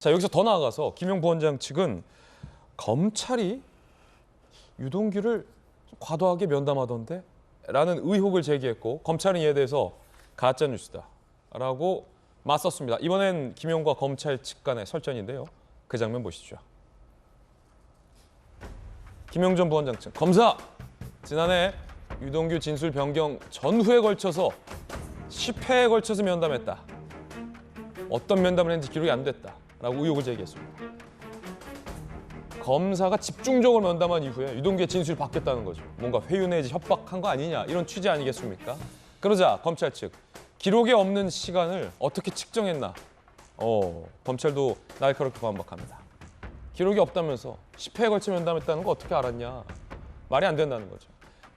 자 여기서 더 나아가서 김용 부원장 측은 검찰이 유동규를 과도하게 면담하던데 라는 의혹을 제기했고 검찰은 이에 대해서 가짜 뉴스다라고 맞섰습니다. 이번엔 김용과 검찰 측 간의 설전인데요. 그 장면 보시죠. 김용전 부원장 측 검사 지난해 유동규 진술 변경 전후에 걸쳐서 10회에 걸쳐서 면담했다. 어떤 면담을 했는지 기록이 안 됐다 라고 의혹을 제기했습니다. 검사가 집중적으로 면담한 이후에 유동규의 진술이 바뀌었다는 거죠. 뭔가 회유 내지 협박한 거 아니냐 이런 취지 아니겠습니까? 그러자 검찰 측 기록에 없는 시간을 어떻게 측정했나? 어, 검찰도 날카롭게 반박합니다. 기록이 없다면서 10회에 걸쳐 면담했다는 거 어떻게 알았냐? 말이 안 된다는 거죠.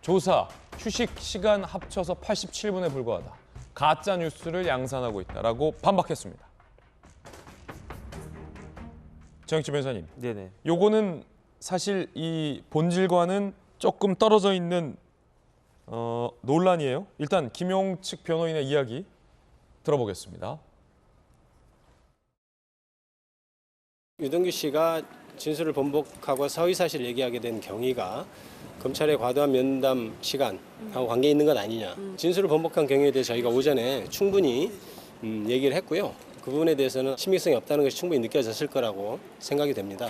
조사, 휴식 시간 합쳐서 87분에 불과하다. 가짜 뉴스를 양산하고 있다라고 반박했습니다. 정익주 변호사님, 네네. 요거는 사실 이 본질과는 조금 떨어져 있는 어, 논란이에요. 일단 김용 측 변호인의 이야기 들어보겠습니다. 유동규 씨가 진술을 번복하고 서의 사실을 얘기하게 된 경위가 검찰의 과도한 면담 시간하고 관계 있는 것 아니냐. 진술을 번복한 경위에 대해 저희가 오전에 충분히 음, 얘기를 했고요. 그 부분에 대해서는 신빙성이 없다는 것이 충분히 느껴졌을 거라고 생각이 됩니다.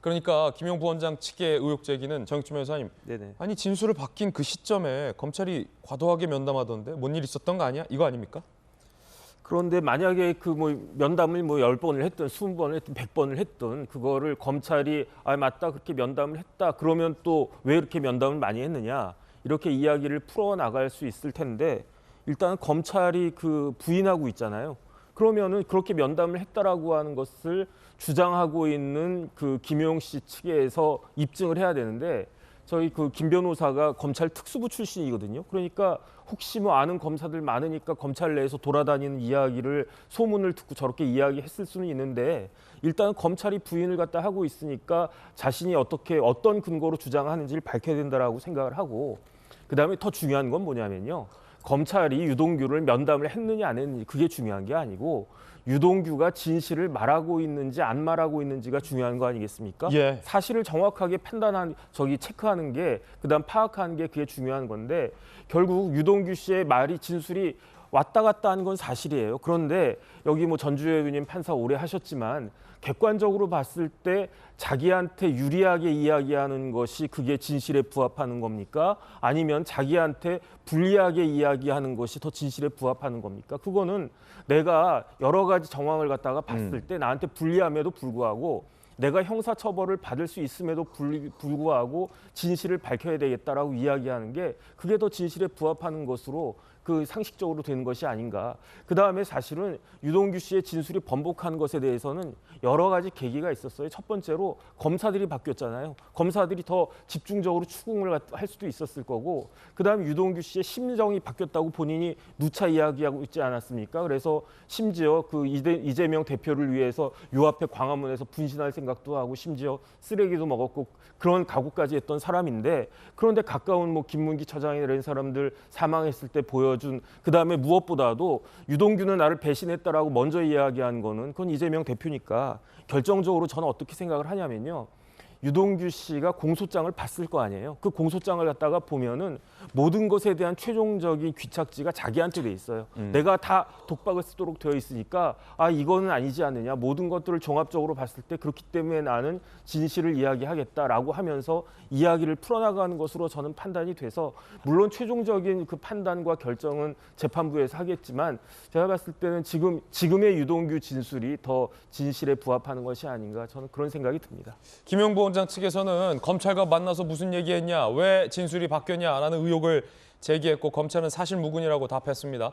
그러니까 김용 부원장 측의 의혹 제기는 정익주 변호사님 네네. 아니 진술을 바뀐 그 시점에 검찰이 과도하게 면담하던데 뭔 일 있었던 거 아니야? 이거 아닙니까? 그런데 만약에 그 뭐 면담을 뭐 열번을 했든 스무 번을 했든 백번을 했든 그거를 검찰이 아 맞다 그렇게 면담을 했다 그러면 또 왜 이렇게 면담을 많이 했느냐 이렇게 이야기를 풀어 나갈 수 있을 텐데 일단 검찰이 그 부인하고 있잖아요. 그러면은 그렇게 면담을 했다라고 하는 것을 주장하고 있는 그 김용 씨 측에서 입증을 해야 되는데 저희 그 김 변호사가 검찰 특수부 출신이거든요. 그러니까 혹시 뭐 아는 검사들 많으니까 검찰 내에서 돌아다니는 이야기를 소문을 듣고 저렇게 이야기했을 수는 있는데 일단 검찰이 부인을 갖다 하고 있으니까 자신이 어떻게 어떤 근거로 주장하는지를 밝혀야 된다라고 생각을 하고 그다음에 더 중요한 건 뭐냐면요. 검찰이 유동규를 면담을 했느냐 안 했느냐 그게 중요한 게 아니고 유동규가 진실을 말하고 있는지 안 말하고 있는지가 중요한 거 아니겠습니까? 예. 사실을 정확하게 판단한 저기 체크하는 게 그다음 파악하는 게 그게 중요한 건데 결국 유동규 씨의 말이 진술이 왔다 갔다 하는 건 사실이에요. 그런데 여기 뭐 전주혜 의원님 판사 오래 하셨지만 객관적으로 봤을 때 자기한테 유리하게 이야기하는 것이 그게 진실에 부합하는 겁니까? 아니면 자기한테 불리하게 이야기하는 것이 더 진실에 부합하는 겁니까? 그거는 내가 여러 가지 정황을 갖다가 봤을 때 나한테 불리함에도 불구하고 내가 형사 처벌을 받을 수 있음에도 불- 불구하고 진실을 밝혀야 되겠다라고 이야기하는 게 그게 더 진실에 부합하는 것으로 그 상식적으로 되는 것이 아닌가. 그 다음에 사실은 유동규 씨의 진술이 번복한 것에 대해서는 여러 가지 계기가 있었어요. 첫 번째로 검사들이 바뀌었잖아요. 검사들이 더 집중적으로 추궁을 갖- 할 수도 있었을 거고, 그 다음에 유동규 씨의 심정이 바뀌었다고 본인이 누차 이야기하고 있지 않았습니까? 그래서 심지어 그 이재명 대표를 위해서 요 앞에 광화문에서 분신할 생각도 하고 심지어 쓰레기도 먹었고 그런 각오까지 했던 사람인데 그런데 가까운 뭐 김문기 처장이나 이런 사람들 사망했을 때 보여 준 그 다음에 무엇보다도 유동규는 나를 배신했다라고 먼저 이야기한 거는 그건 이재명 대표니까 결정적으로 저는 어떻게 생각을 하냐면요. 유동규 씨가 공소장을 봤을 거 아니에요. 그 공소장을 갖다가 보면은 모든 것에 대한 최종적인 귀착지가 자기한테 돼 있어요. 내가 다 독박을 쓰도록 되어 있으니까 아 이거는 아니지 않느냐. 모든 것들을 종합적으로 봤을 때 그렇기 때문에 나는 진실을 이야기하겠다라고 하면서 이야기를 풀어나가는 것으로 저는 판단이 돼서 물론 최종적인 그 판단과 결정은 재판부에서 하겠지만 제가 봤을 때는 지금 지금의 유동규 진술이 더 진실에 부합하는 것이 아닌가 저는 그런 생각이 듭니다. 김용 부원장 측에서는 검찰과 만나서 무슨 얘기했냐, 왜 진술이 바뀌었냐라는 의혹을 제기했고 검찰은 사실 무근이라고 답했습니다.